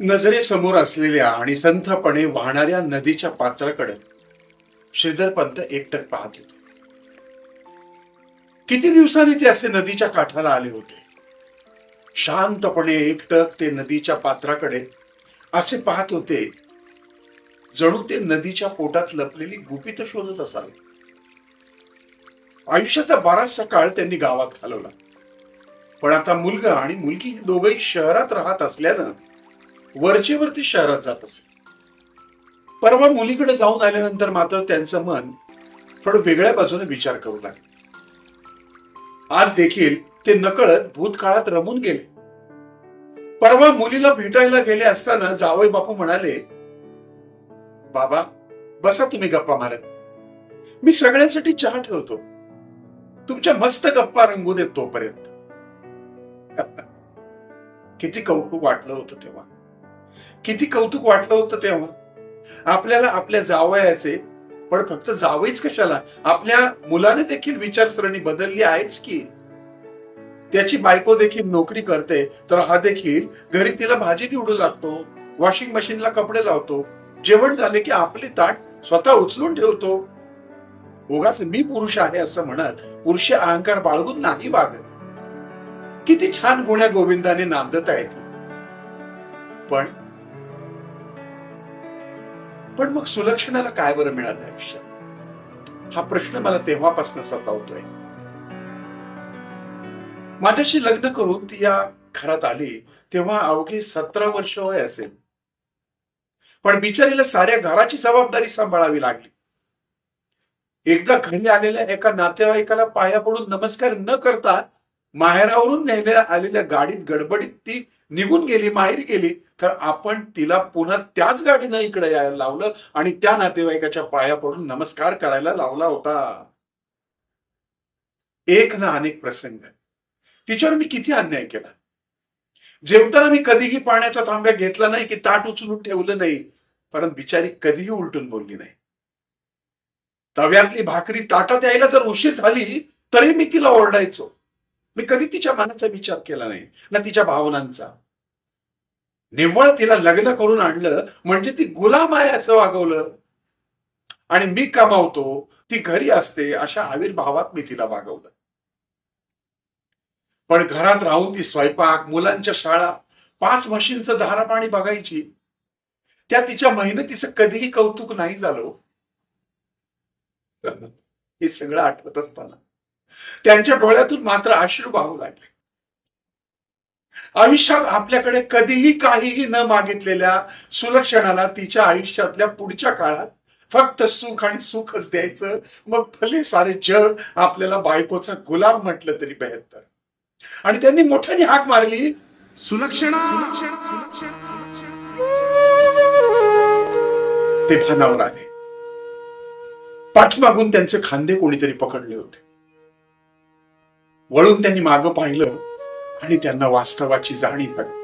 नजरेसमोर असलेल्या आणि संथपणे वाहणाऱ्या नदीच्या पात्राकडे श्रीधर पंत एकटक पाहत होते. किती दिवसांनी ते असे नदीच्या काठाला आले होते? शांतपणे एकटक ते नदीच्या पात्राकडे असे पाहत होते जणू ते नदीच्या पोटात लपलेली गुपित शोधत असावे. आयुष्याचा बराचसा काळ त्यांनी गावात घालवला. पण आता मुलगा आणि मुलगी दोघही दोघंही शहरात राहत असल्यानं वरचेवरती शहरात जात असे. परवा मुलीकडे जाऊन आल्यानंतर मात्र त्यांचं मन थोडं वेगळ्या बाजूने विचार करू लागले. आज देखील ते नकळत भूतकाळात रमून गेले. परवा मुलीला भेटायला गेले असताना जावई बापू म्हणाले बाबा बसा तुम्ही गप्पा मारत. मी सगळ्यांसाठी चहा ठेवतो. तुमच्या मस्त गप्पा रंगू देत तोपर्यंत. किती कौतुक वाटलं होतं तेव्हा. किती कौतुक वाटलं होतं तेव्हा. आपल्याला आपल्या जावयाचे पण फक्त जावईच कशाला? आपल्या मुलाने देखील विचारसरणी बदलली आहेच की. त्याची बायको देखील नोकरी करते तर हा देखील घरी तिला भाजी निवडू लागतो वॉशिंग मशीनला कपडे लावतो. जेवण झाले की आपली ताट स्वतः उचलून ठेवतो. उगाच मी पुरुष आहे असं म्हणत पुरुष अहंकार बाळगून नाही वागत. किती छान गुण्या गोविंदाने नांदत आहेत. पण पण मग सुलक्षणाला काय बरं मिळालं आयुष्यात? हा प्रश्न मला तेव्हापासून सतावतोय. माझ्याशी लग्न करून ती या घरात आली तेव्हा अवघे सतरा वर्ष वय असेल. पण बिचारीला साऱ्या घराची जबाबदारी सांभाळावी लागली. एकदा घरी आलेल्या एका नातेवाईकाला पाया पडून नमस्कार न करता माहेरावरून नेण्याला आलेल्या गाडीत गडबडीत ती निघून गेली माहेरी गेली. तर आपण तिला पुन्हा त्याच गाडीनं इकडे यायला लावलं आणि त्या नातेवाईकाच्या पाया पडून नमस्कार करायला लावला होता. एक ना अनेक प्रसंग. तिच्यावर मी किती अन्याय केला? जेवताना मी कधीही पाण्याचा तांब्या घेतला नाही की ताट उचलून ठेवलं नाही परंतु बिचारी कधीही उलटून बोलली नाही. तव्यातली भाकरी ताटात यायला जर उशीर झाली तरी मी तिला ओरडायचो. मी कधी तिच्या मनाचा विचार केला नाही ना तिच्या भावनांचा. निव्वळ तिला लग्न करून आणलं म्हणजे ती गुलाम आहे असं वागवलं. आणि मी कमावतो ती घरी असते अशा आविर्भावात मी तिला वागवलं पण घरात राहून ती स्वयंपाक मुलांच्या शाळा पाच म्हशींचं धारा पाणी बघायची. त्या तिच्या मेहनतीचं कधीही कौतुक नाही झालं हो. हे सगळं आठवत असताना. त्यांच्या डोळ्यातून मात्र अश्रू वाहू लागले. आयुष्यात आपल्याकडे कधीही काहीही न मागितलेल्या सुलक्षणाला तिच्या आयुष्यातल्या पुढच्या काळात फक्त सुख आणि सुखच द्यायचं मग भले सारे जग आपल्याला बायकोचा गुलाम म्हटलं तरी बेहत्तर. आणि त्यांनी मोठ्याने हाक मारली सुलक्षणा! ते भानावर आले. पाठीमागून त्यांचे खांदे कोणीतरी पकडले होते. वळून त्यांनी मागं पाहिलं आणि त्यांना वास्तवाची जाणीव पडली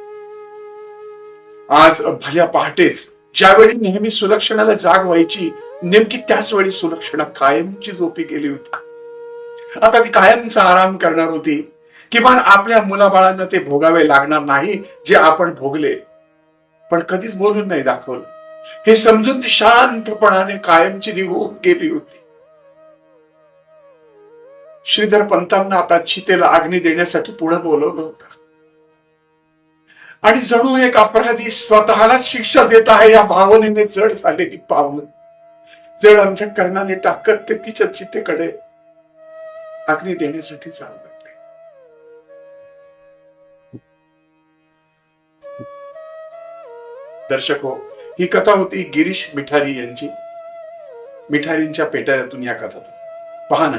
आज भल्या पहाटेच ज्यावेळी नेहमी सुलक्षणाला जाग व्हायची नेमकी त्याच वेळी सुलक्षणा कायमची झोपी गेली होती. आता ती कायमचा आराम करणार होती. किमान आपल्या मुलाबाळांना ते भोगावे लागणार नाही जे आपण भोगले. पण कधीच बोलून नाही दाखवलं. हे समजून ती शांतपणाने कायमची निघून गेली होती. श्रीधर पंतांना आता चितेला अग्नी देण्यासाठी पुढे बोलवलं होतं. आणि जणू एक अपराधी स्वतःला शिक्षा देत आहे या भावनेने जड झालेली पावलं. जड आमच्या कर्णाने टाकत ते तिच्या चितेकडे अग्नी देण्यासाठी जाऊ लागले. दर्शक हो ही कथा होती गिरीश मिठारी यांची. मिठारींच्या पेटाऱ्यातून या कथा. पहा ना.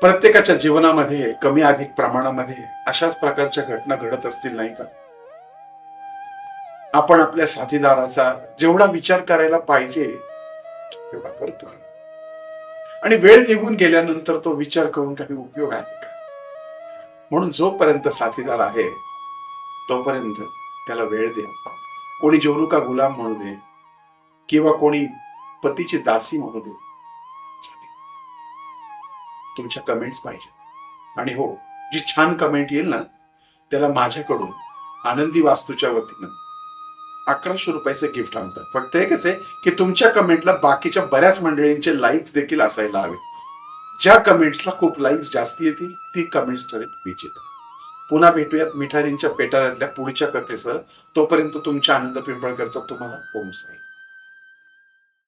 प्रत्येकाच्या जीवनामध्ये कमी अधिक प्रमाणामध्ये अशाच प्रकारच्या घटना घडत असतील नाही का? आपण आपल्या साथीदाराचा जेवढा विचार करायला पाहिजे तेवढा करतो. आणि वेळ निघून गेल्यानंतर तो विचार करून काही उपयोग आहे का? म्हणून जोपर्यंत साथीदार आहे तोपर्यंत त्याला वेळ द्या. कोणी जोरू का गुलाम म्हणू दे किंवा कोणी पतीची दासी म्हणू दे तुमच्या कमेंट्स पाहिजे आणि हो जी छान कमेंट येईल ना त्याला माझ्याकडून आनंदी वास्तूच्या वतीनं अकराशे रुपयाचं गिफ्ट आणतात. फक्त एकच आहे की तुमच्या कमेंटला बाकीच्या बऱ्याच मंडळींचे लाईक्स देखील असायला हवे. ज्या कमेंट्सला खूप लाईक्स जास्ती येतील ती कमेंट्स ठरेल विजेता पुन्हा भेटूयात मिठारींच्या पेटाऱ्यातल्या पुढच्या कथेसह. तोपर्यंत तुमच्या आनंद पिंपळकरचा तुम्हाला ओम साई.